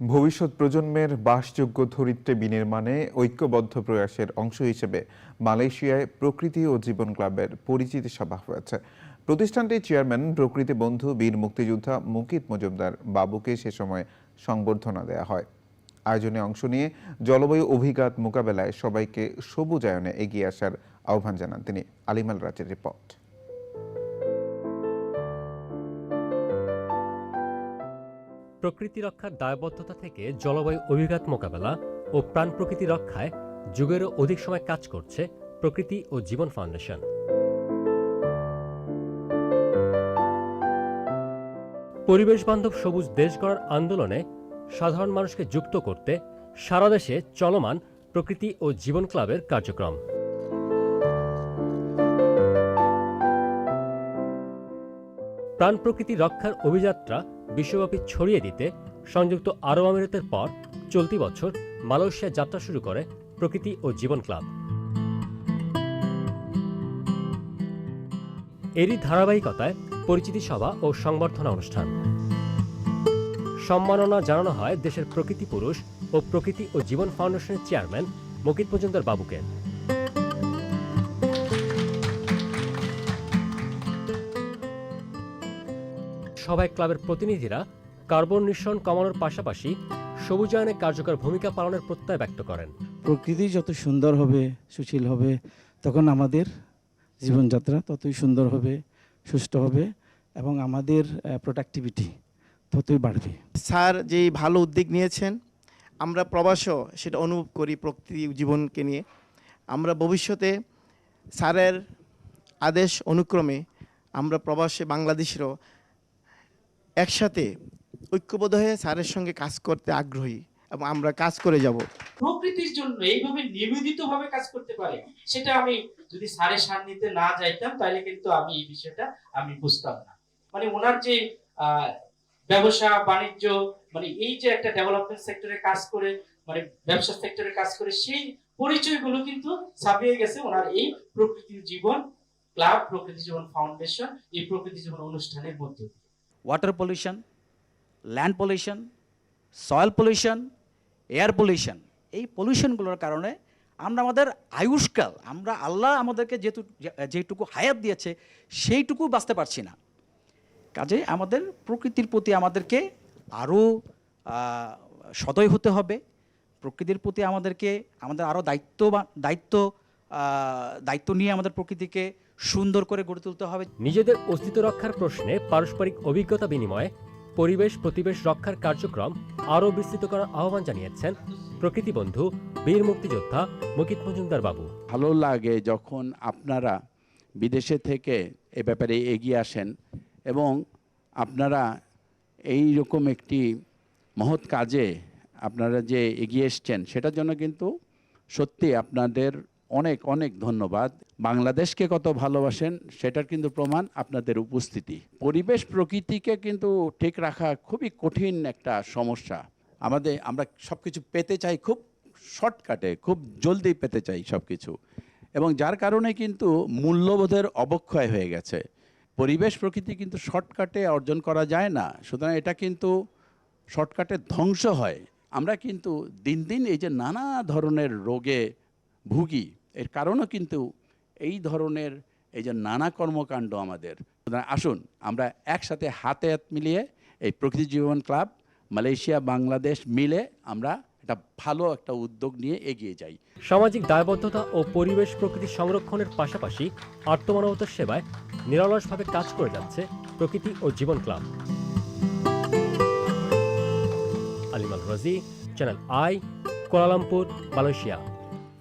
ভবিষ্যৎ প্রজন্মের বাসযোগ্য ধরিত্রী বিনির্মাণে ঐক্যবদ্ধ প্রয়াসের অংশ হিসেবে মালয়েশিয়ায় প্রকৃতি ও জীবন ক্লাবের পরিচিতি সভা হয়েছে। প্রতিষ্ঠানটির চেয়ারম্যান, প্রকৃতি বন্ধু, বীর মুক্তিযোদ্ধা মুকিত মজুমদার বাবুকে সে সময় সংবর্ধনা দেয়া হয়। আয়োজনে অংশ নিয়ে জলবায়ু অভিঘাত মোকাবেলায় সবাইকে সবুজায়নে এগিয়ে আসার আহ্বান জানান তিনি। আলিমাল রাজের রিপোর্ট। প্রকৃতি রক্ষার দায়বদ্ধতা থেকে জলবায়ু অভিঘাত মোকাবেলা ও প্রাণ প্রকৃতি রক্ষায় যুগেরও অধিক সময় কাজ করছে প্রকৃতি ও জীবন ফাউন্ডেশন। পরিবেশ বান্ধব সবুজ দেশ গড়ার আন্দোলনে সাধারণ মানুষকে যুক্ত করতে সারা দেশে চলমান প্রকৃতি ও জীবন ক্লাবের কার্যক্রম। প্রাণ প্রকৃতি রক্ষার অভিযাত্রা বিশ্বব্যাপী ছড়িয়ে দিতে সংযুক্ত আরব আমিরাতের পর চলতি বছর মালয়েশিয়া যাত্রা শুরু করে প্রকৃতি ও জীবন ক্লাব। এরই ধারাবাহিকতায় পরিচিতি সভা ও সংবর্ধনা অনুষ্ঠান। সম্মাননা জানানো হয় দেশের প্রকৃতি পুরুষ ও প্রকৃতি ও জীবন ফাউন্ডেশনের চেয়ারম্যান মকিত মজুমদার বাবুকে। সবাই ক্লাবের প্রতিনিধিরা কার্বন নিঃসরণ কমানোর পাশাপাশি সবুজায়নে কার্যকর ভূমিকা পালনের প্রত্যয় ব্যক্ত করেন। প্রকৃতি যত সুন্দর হবে সুশীল হবে তখন আমাদের জীবনযাত্রা ততই সুন্দর হবে সুস্থ হবে এবং আমাদের প্রোডাক্টিভিটি ততই বাড়বে। স্যার যেই ভালো উদ্যোগ নিয়েছেন আমরা প্রবাসও সেটা অনুভব করি প্রকৃতি জীবনকে নিয়ে। আমরা ভবিষ্যতে স্যারের আদেশ অনুক্রমে আমরা প্রবাসে বাংলাদেশেরও একসাথে ঐক্যবদ্ধ হয়ে স্যারের সঙ্গে কাজ করতে আগ্রহী এবং আমরা কাজ করে যাব। প্রকৃতির জন্য এইভাবে নিবেদিত ভাবে কাজ করতে পারে, সেটা আমি যদি স্যারের সান্নিধ্যে না যাইতাম, তাহলে কিন্তু আমি এই বিষয়টা আমি বুঝতাম না। মানে ওনার যে ব্যবসা, বাণিজ্য মানে এই যে একটা ডেভেলপমেন্ট সেক্টরে কাজ করে মানে ব্যবসা সেক্টরে কাজ করে, সেই পরিচয়গুলো কিন্তু ছাপিয়ে গেছে ওনার এই প্রকৃতির জীবন ক্লাব, প্রকৃতি জীবন ফাউন্ডেশন এই প্রকৃতি জীবন অনুষ্ঠানের মধ্যে water pollution land pollution soil pollution air pollution এই পলিউশনগুলোর কারণে আমরা আমাদের আয়ুষ্কাল, আমরা আল্লাহ আমাদেরকে যেহেতু যেটুকু হায়াত দিয়েছে, সেইটুকু বাঁচতে পারছি না। কাজে আমাদের প্রকৃতির প্রতি আমাদেরকে আরও সদয় হতে হবে। প্রকৃতির প্রতি আমাদেরকে, আমাদের আরও দায়িত্ব দায়িত্ব দায়িত্ব নিয়ে আমাদের প্রকৃতিকে সুন্দর করে গড়ে তুলতে হবে। নিজেদের অস্তিত্ব রক্ষার প্রশ্নে পারস্পরিক অভিজ্ঞতা বিনিময়ে পরিবেশ প্রতিবেশ রক্ষার কার্যক্রম আরও বিস্তৃত করার আহ্বান জানিয়েছেন প্রকৃতি বন্ধু বীর মুক্তিযোদ্ধা মুকিত মজুমদার বাবু। ভালো লাগে যখন আপনারা বিদেশে থেকে এ ব্যাপারে এগিয়ে আসেন এবং আপনারা এই রকম একটি মহৎ কাজে আপনারা যে এগিয়ে এসছেন সেটার জন্য কিন্তু সত্যি আপনাদের অনেক অনেক ধন্যবাদ। বাংলাদেশকে কত ভালোবাসেন, সেটার কিন্তু প্রমাণ আপনাদের উপস্থিতি। পরিবেশ প্রকৃতিকে কিন্তু ঠিক রাখা খুবই কঠিন একটা সমস্যা। আমাদের, আমরা সব কিছু পেতে চাই খুব শর্টকাটে, খুব জলদি পেতে চাই সব কিছু এবং যার কারণে কিন্তু মূল্যবোধের অবক্ষয় হয়ে গেছে। পরিবেশ প্রকৃতি কিন্তু শর্টকাটে অর্জন করা যায় না। সুতরাং এটা কিন্তু শর্টকাটে ধ্বংস হয়। আমরা কিন্তু দিন দিন এই যে নানা ধরনের রোগে ভুগি। এর কারণও কিন্তু এই ধরনের এই যে নানা কর্মকাণ্ড আমাদের। আসুন, আমরা একসাথে হাতে হাত মিলিয়ে এই প্রকৃতি জীবন ক্লাব, মালয়েশিয়া, বাংলাদেশ মিলে আমরা একটা ভালো একটা উদ্যোগ নিয়ে এগিয়ে যাই। সামাজিক দায়বদ্ধতা ও পরিবেশ প্রকৃতি সংরক্ষণের পাশাপাশি আত্মমানবতার সেবায় নিরলসভাবে কাজ করে যাচ্ছে প্রকৃতি ও জীবন ক্লাব। আলিমাল রাজি চ্যানেল আই, কোয়ালালামপুর, মালয়েশিয়া।